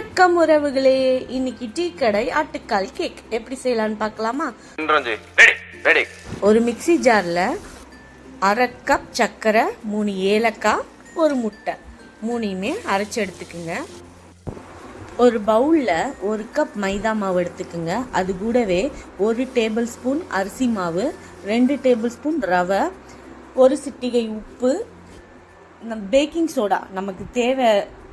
வணக்கம் உறவுகளே. இன்னைக்கு டீ கடை ஆட்டுக்கால் கேக். எப்படி செய்யலாம்னு பார்க்கலாமா? ஒரு மிக்ஸி ஜாரில் அரை கப் சர்க்கரை மூணு ஏலக்காய் ஒரு முட்டை. மூணையுமே அரைச்சி எடுத்துக்குங்க. ஒரு பவுலில் ஒரு கப் மைதா மாவு எடுத்துக்குங்க. அது கூடவே ஒரு டேபிள் ஸ்பூன் அரிசி மாவு ரெண்டு டேபிள் ஸ்பூன் ரவை ஒரு சிட்டிகை உப்பு. பேக்கிங் சோடா நமக்கு தேவை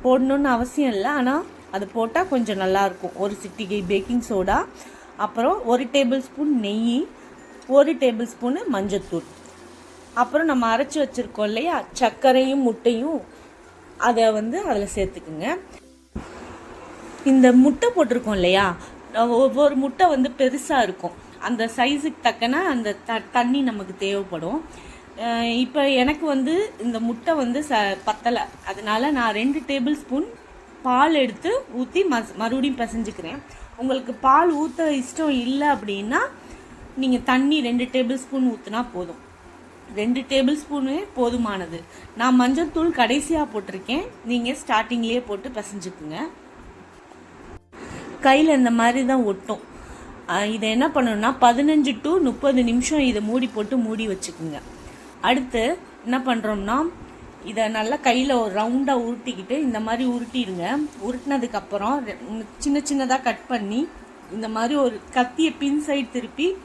போடணும்னு அவசியம் இல்லை. ஆனால் அது போட்டால் கொஞ்சம் நல்லாயிருக்கும். ஒரு சிட்டிகை பேக்கிங் சோடா அப்புறம் ஒரு டேபிள் ஸ்பூன் நெய் ஒரு டேபிள் ஸ்பூனு மஞ்சத்தூள். அப்புறம் நம்ம அரைச்சி வச்சுருக்கோம் இல்லையா? சர்க்கரையும் முட்டையும் அதை வந்து அதில் சேர்த்துக்குங்க. இந்த முட்டை போட்டிருக்கோம் இல்லையா? ஒவ்வொரு முட்டை வந்து பெருசாக இருக்கும். அந்த சைஸுக்கு தக்கன அந்த த தண்ணி நமக்கு தேவைப்படும். இப்போ எனக்கு வந்து இந்த முட்டை வந்து ச பத்தலை. அதனால் நான் ரெண்டு டேபிள் ஸ்பூன் பால் எடுத்து ஊற்றி மஸ் மறுபடியும் பிசைஞ்சுக்கிறேன். உங்களுக்கு பால் ஊற்ற இஷ்டம் இல்லை அப்படின்னா நீங்கள் தண்ணி ரெண்டு டேபிள் ஸ்பூன் ஊற்றினா போதும். ரெண்டு டேபிள் ஸ்பூனே போதுமானது. நான் மஞ்சள் தூள் கடைசியாக போட்டிருக்கேன். நீங்கள் ஸ்டார்டிங்லேயே போட்டு பிசைஞ்சுக்குங்க. கையில் இந்த மாதிரி தான் ஒட்டும். இதை என்ன பண்ணணும்னா பதினஞ்சு டு முப்பது நிமிஷம் இதை மூடி போட்டு மூடி வச்சுக்குங்க. அடுத்து என்ன பண்ணுறோம்னா இதை நல்லா கையில் ஒரு ரவுண்டாக உருட்டிக்கிட்டு இந்த மாதிரி உருட்டிடுங்க. உருட்டினதுக்கப்புறம் சின்ன சின்னதாக கட் பண்ணி இந்த மாதிரி ஒரு கத்தியை பின் சைடு திருப்பி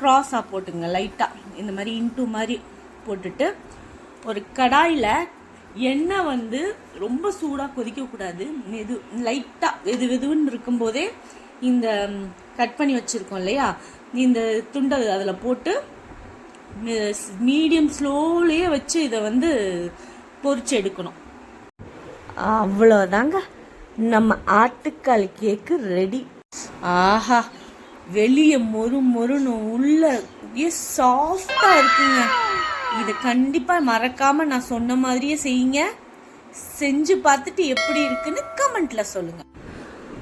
க்ராஸாக போட்டுங்க லைட்டாக இந்த மாதிரி இன்ட்டு மாதிரி போட்டுட்டு ஒரு கடாயில் எண்ணெய் வந்து ரொம்ப சூடாக கொதிக்கக்கூடாது. மெது லைட்டாக வெது வெதுன்னு இருக்கும்போதே இந்த கட் பண்ணி வச்சுருக்கோம் இல்லையா? இந்த துண்டை அதில் போட்டு மீடியம் ஸ்லோலேயே வச்சு இதை வந்து பொரிச்சு எடுக்கணும். அவ்வளோதாங்க நம்ம ஆட்டுக்கால் கேக்கு ரெடி ஆஹா வெளியே மொறு மொறுன்னு உள்ள சாஃப்டாக இருக்குங்க. இதை கண்டிப்பாக மறக்காம நான் சொன்ன மாதிரியே செய்யுங்க. செஞ்சு பார்த்துட்டு எப்படி இருக்குன்னு கமெண்ட்ல சொல்லுங்க.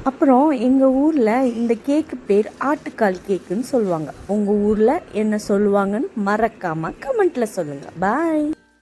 அப்புறம் எங்கள் ஊரில் இந்த கேக்கு பேர் ஆட்டுக்கால் கேக்குன்னு சொல்லுவாங்க. உங்கள் ஊரில் என்ன சொல்லுவாங்கன்னு மறக்காமல் கமெண்ட்டில் சொல்லுங்கள் பாய்